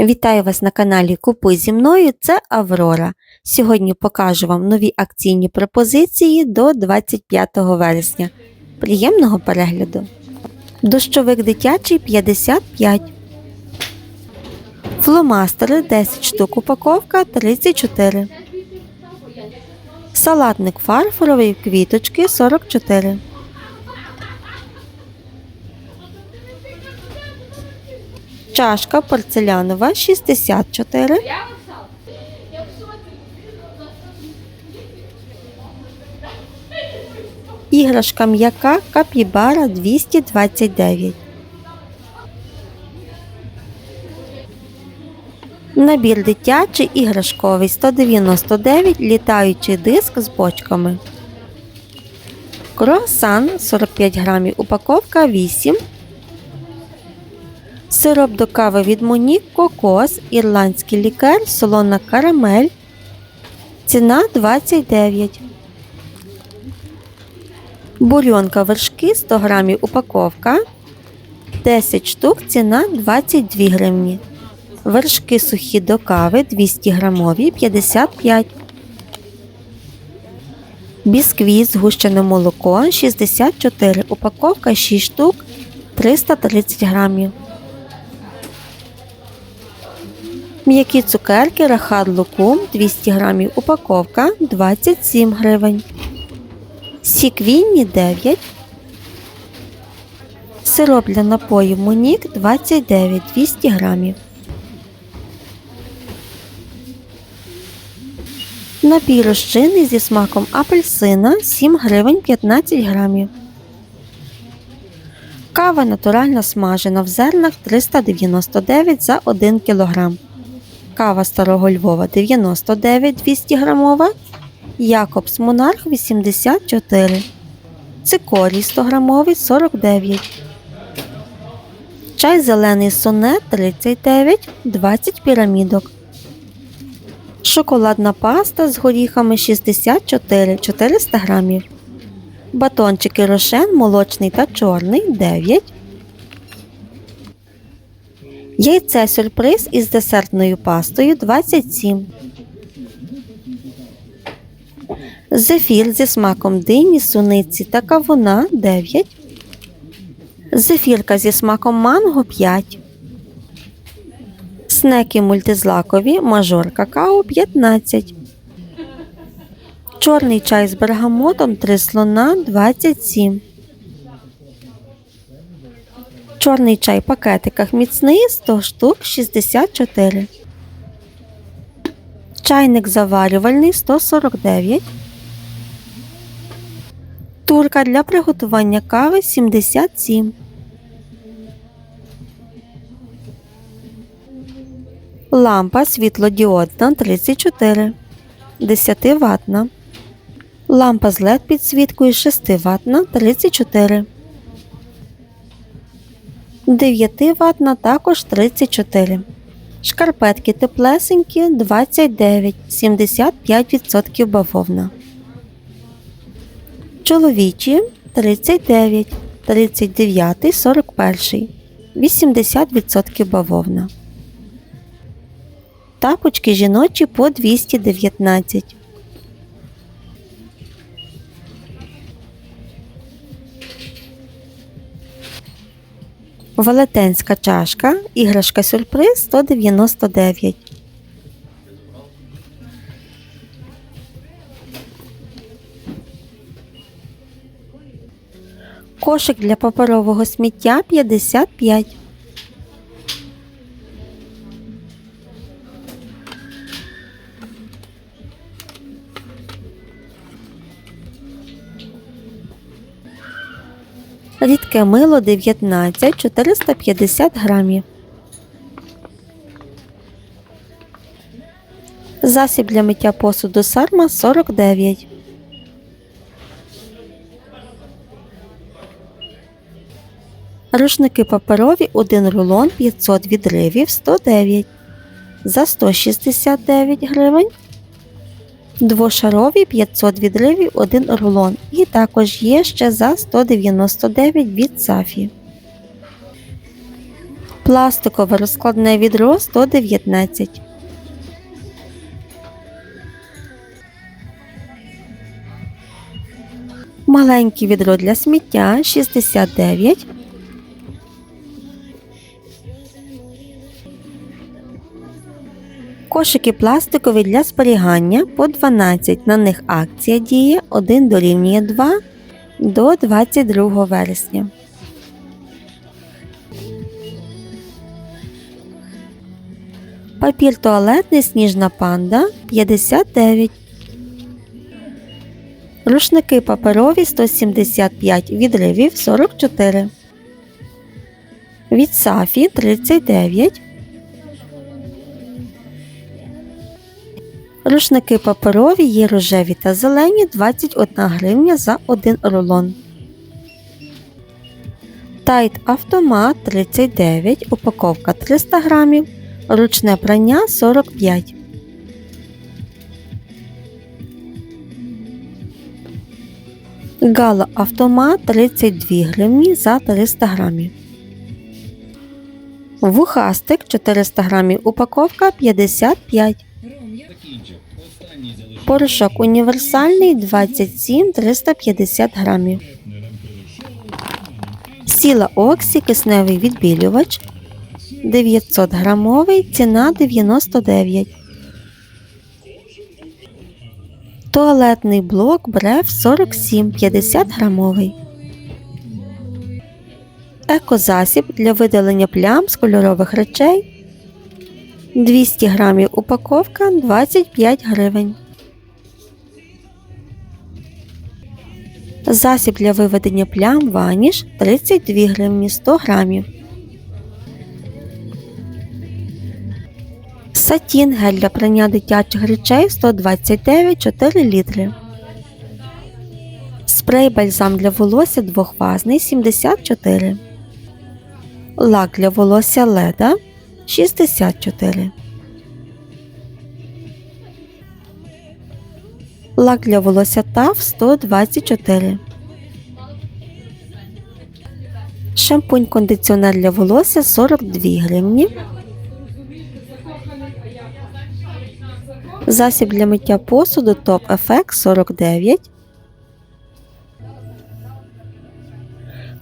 Вітаю вас на каналі Купуй зі мною. Це Аврора. Сьогодні покажу вам нові акційні пропозиції до 25 вересня. Приємного перегляду. Дощовик дитячий 55. Фломастери 10 штук упаковка 34. Салатник фарфоровий квіточки 44. Чашка порцелянова 64. Іграшка м'яка капібара 229. Набір дитячий іграшковий 199 літаючий диск з бочками. Круасан 45 грамів, упаковка 8. Сироп до кави від Монік, кокос, ірландський лікер, солона карамель. Ціна 29. Бульонка вершки 100 грамів упаковка. 10 штук ціна 22 гривні. Вершки сухі до кави 200 грамові 55. Бісквіт згущене молоко 64. Упаковка 6 штук 330 грамів. М'які цукерки Рахат Лукум 200 грамів упаковка 27 гривень. Сік Вінні 9. Сироп для напоїв Монік 29 200 грамів. Напій розчинний зі смаком апельсина 7 гривень 15 грамів. Кава натуральна смажена в зернах 399 за 1 кг. Кава старого Львова 99 200 грамова. Якобс Монарх 84. Цикорій 100 грамовий 49. Чай зелений сонет 39 20 пірамідок. Шоколадна паста з горіхами 64 400 грамів. Батончики рошен молочний та чорний 9. Яйце сюрприз із десертною пастою 27. Зефір зі смаком дині, суниці та кавуна 9. Зефірка зі смаком манго 5. Снеки мультизлакові мажор какао 15. Чорний чай з бергамотом 3 слона 27. Чорний чай в пакетиках міцний 100 штук 64. Чайник заварювальний 149. Турка для приготування кави 77. Лампа світлодіодна 34. 10 ватна. Лампа з LED підсвіткою 6 ватна 34. 9 ватна також 34. Шкарпетки теплесенькі 29, 75% бавовна. Чоловічі 39, 39, 41, 80% бавовна. Тапочки жіночі по 219. Велетенська чашка, іграшка сюрприз 199. Кошик для паперового сміття 55. Рідке мило 19 450 грамів. Засіб для миття посуду сарма 49. Рушники паперові 1 рулон 500 відривів 109 за 169 гривень. Двошарові 500 відривів 1 рулон. І також є ще за 199 від Сафі. Пластикове розкладне відро 119. Маленьке відро для сміття 69. Кошики пластикові для зберігання по 12. На них акція діє 1 дорівнює 2 до 22 вересня. Папір туалетний сніжна панда 59. Рушники паперові 175 відривів 44. Від Сафі 39. Рушники паперові є рожеві та зелені 21 гривня за 1 рулон. Тайт автомат 39, упаковка 300 грамів, ручне прання 45. Гало автомат 32 гривні за 300 грамів. Вухастик 400 грамів, упаковка 55. Порошок універсальний 27 350 грамів. Сіла Оксі кисневий відбілювач 900 грамовий, ціна 99. Туалетний блок Бреф 47 50 грамовий. Екозасіб для видалення плям з кольорових речей 200 грамів упаковка 25 гривень. Засіб для виведення плям ваніш 32 гривні 100 грамів. Сатін гель для прання дитячих речей 129 4 літри. Спрей бальзам для волосся двохфазний 74. Лак для волосся леда 64. Лак для волосся ТАФ 124. Шампунь кондиціонер для волосся 42 гривні. Засіб для миття посуду Топ Ефект 49.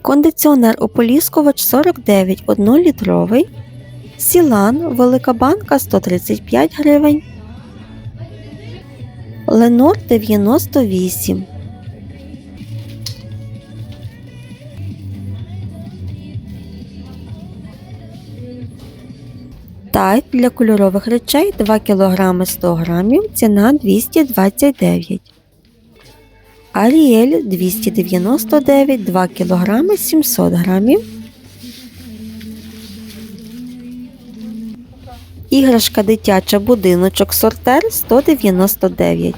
Кондиціонер ополіскувач 49 1-літровий. Сілан велика банка 135 гривень. Ленор 98. Тайт для кольорових речей 2 кг 100 г, ціна 229. Аріель 299 2 кг 700 г. Іграшка дитяча будиночок сортер 199